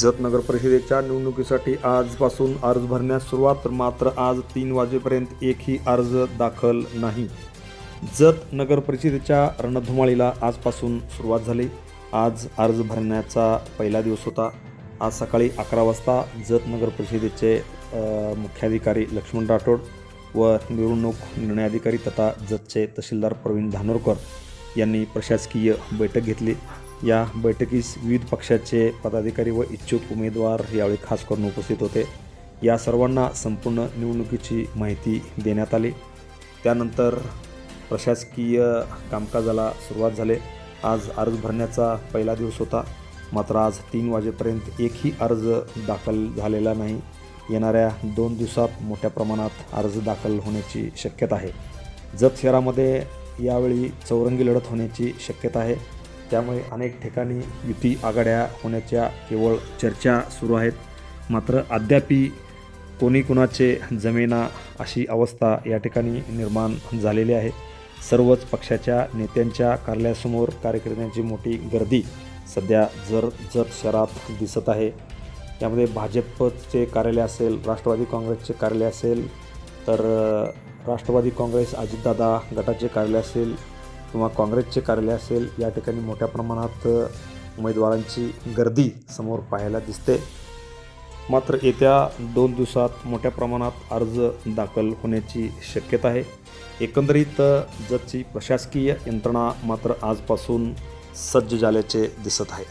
जत नगर परिषदेच्या निवडणुकीसाठी आजपासून अर्ज भरण्यास सुरुवात मात्र आज तीन वाजेपर्यंत एकही अर्ज दाखल नाही. जत नगर परिषदेच्या रणधुमाळीला आजपासून सुरुवात झाली. आज अर्ज भरण्याचा पहिला दिवस होता. आज सकाळी अकरा वाजता जत नगर परिषदेचे मुख्याधिकारी लक्ष्मण राठोड व निवडणूक निर्णय अधिकारी तथा जतचे तहसीलदार प्रवीण धानोरकर यांनी प्रशासकीय बैठक घेतली. या बैठकीस विविध पक्षाचे पदाधिकारी व इच्छुक उमेदवार यावेळी खास करून उपस्थित होते. या सर्वांना संपूर्ण निवडणुकीची माहिती देण्यात आली. त्यानंतर प्रशासकीय कामकाजाला सुरुवात झाले. आज अर्ज भरण्याचा पहिला दिवस होता. मात्र आज तीन वाजेपर्यंत एकही अर्ज दाखल झालेला नाही. येणाऱ्या दोन दिवसात मोठ्या प्रमाणात अर्ज दाखल होण्याची शक्यता आहे. जत शहरामध्ये यावेळी चौरंगी लढत होण्याची शक्यता आहे. त्यामुळे अनेक ठिकाणी युती आघाड्या होण्याच्या केवळ चर्चा सुरू आहेत. मात्र अद्यापी कोणी कुणाचे जमेना अशी अवस्था या ठिकाणी निर्माण झालेली आहे. सर्वच पक्षाच्या नेत्यांच्या कार्यालयासमोर कार्यकर्त्यांची मोठी गर्दी सध्या जर जत शहरात दिसत आहे. त्यामध्ये भाजपचे कार्यालय असेल राष्ट्रवादी काँग्रेसचे कार्यालय असेल तर राष्ट्रवादी काँग्रेस अजितदादा गटाचे कार्यालय असेल किंवा काँग्रेसचे कार्यालय असेल या ठिकाणी मोठ्या प्रमाणात उमेदवारांची गर्दी समोर पाहायला दिसते. मात्र येत्या दोन दिवसात मोठ्या प्रमाणात अर्ज दाखल होण्याची शक्यता आहे. एकंदरीत अ, जतची प्रशासकीय यंत्रणा मात्र आजपासून सज्ज झाल्याचे दिसत आहे.